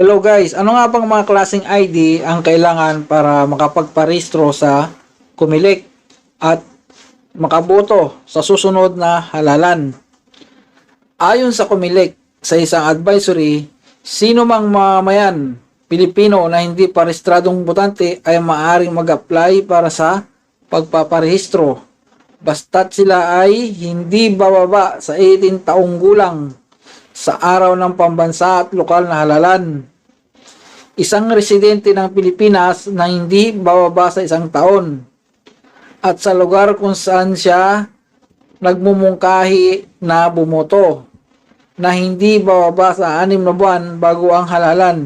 Hello guys, ano nga bang mga klaseng ID ang kailangan para makapagparehistro sa Kumilik at makaboto sa susunod na halalan? Ayon sa Kumilik, sa isang advisory, sino mang mamayan Pilipino na hindi parehistradong botante ay maaaring mag-apply para sa pagpaparehistro basta't sila ay hindi bababa sa 18 taong gulang sa araw ng pambansa at lokal na halalan. Isang residente ng Pilipinas na hindi bababa sa isang taon at sa lugar kung saan siya nagmumungkahi na bumoto na hindi bababa sa anim na buwan bago ang halalan.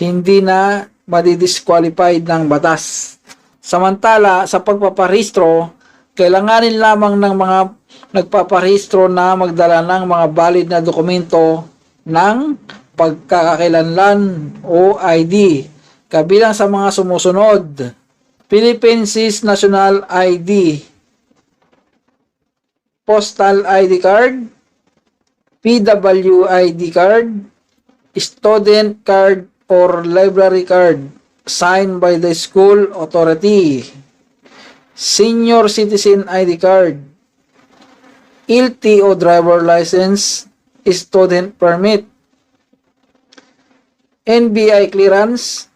Hindi na madidisqualified ng batas. Samantala, sa pagpaparehistro, kailanganin lamang ng mga nagpaparehistro na magdala ng mga valid na dokumento ng pagkakakilanlan o ID kabilang sa mga sumusunod Philippine National ID Postal ID card PWID card Student card or library card signed by the school authority Senior Citizen ID card, LTO driver license, student permit, NBI clearance,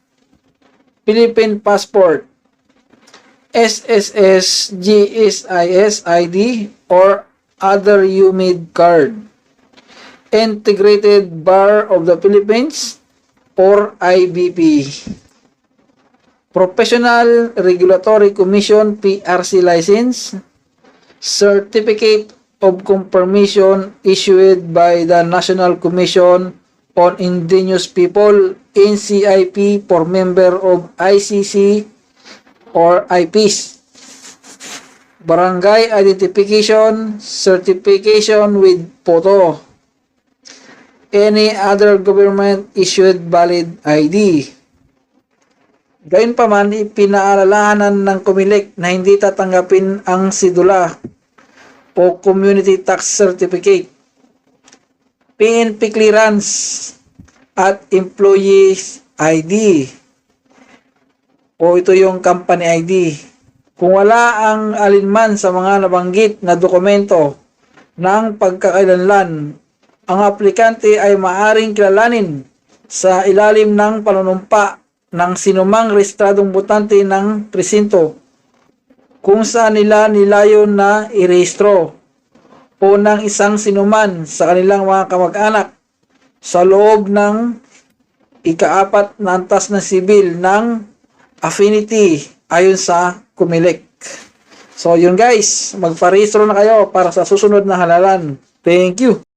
Philippine passport, SSS GSIS ID or other UMID card, Integrated Bar of the Philippines or IBP. Professional Regulatory Commission PRC license, Certificate of Confirmation issued by the National Commission on Indigenous People NCIP for member of ICC or IPs. Barangay Identification Certification with photo. Any other government issued valid ID. Gayunpaman, ipinaalalahanan ng kumilik na hindi tatanggapin ang sidula o Community Tax Certificate, PNP clearance at Employees ID o ito yung company ID. Kung wala ang alinman sa mga nabanggit na dokumento ng pagkakailanlan, ang aplikante ay maaring kilalanin sa ilalim ng panunumpa ng sinumang rehistradong botante ng presinto kung saan nila nilayon na irehistro o ng isang sinuman sa kanilang mga kamag-anak sa loob ng ikaapat na antas na sibil ng affinity ayon sa Kumilik. So yun guys, magparehistro na kayo para sa susunod na halalan. Thank you!